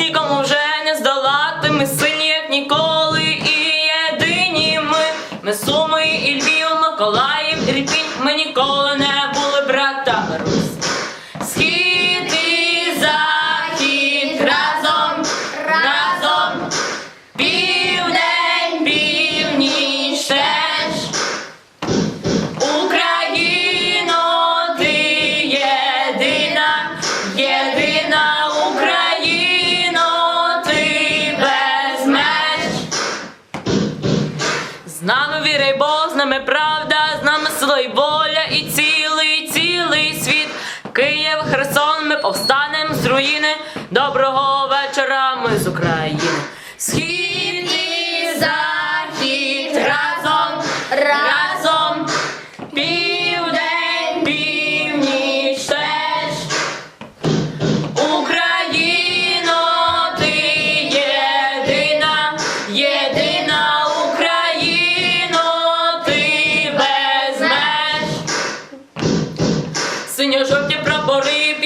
нікому вже не здолати. Ми сильні, як ніколи, і єдині ми. Ми суми і Львів, Миколаїв, Ірпінь. Ми ніколи не були братами Русь. Схід і захід разом, разом. Південь, північ теж. Україно, ти єдина, єдина З нами віра й Бог, з нами правда, з нами сила і воля, і цілий, цілий світ. Київ, Херсон, ми повстанем з руїни. Доброго вечора, ми з України.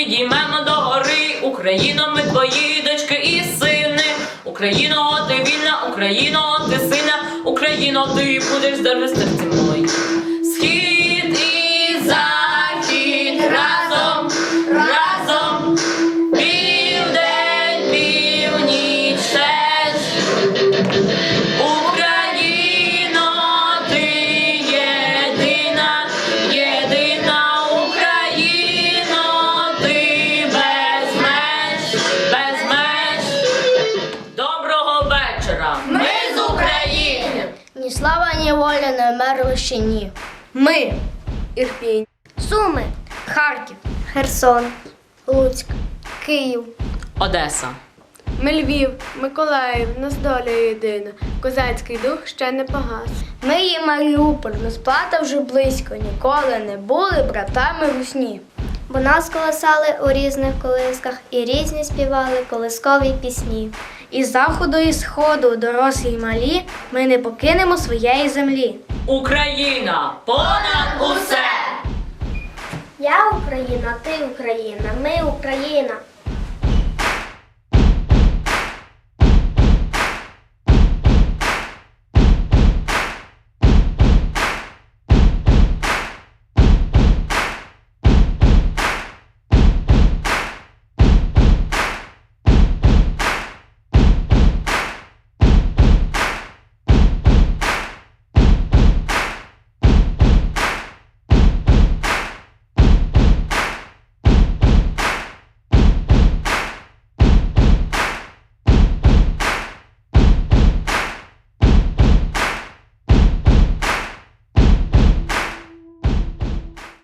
Підіймемо до гори. Україно, ми твої дочки і сини. Україно, ти вільна, Україно, ти сина, Україно, ти будеш завжди серці моїй. Схід слава, ні воля не вмерли ні. Ми Ірпінь, Суми, Харків, Херсон, Луцьк, Київ. Одеса. ми Львів, Миколаїв, нас доля єдина. Козацький дух ще не погас. Ми є Маріуполь, ми сплата вже близько, ніколи не були братами русні. Бо нас колосали у різних колисках і різні співали колискові пісні. Із заходу і сходу, дорослі й малі, ми не покинемо своєї землі. Україна понад усе. Я Україна, ти Україна, ми Україна.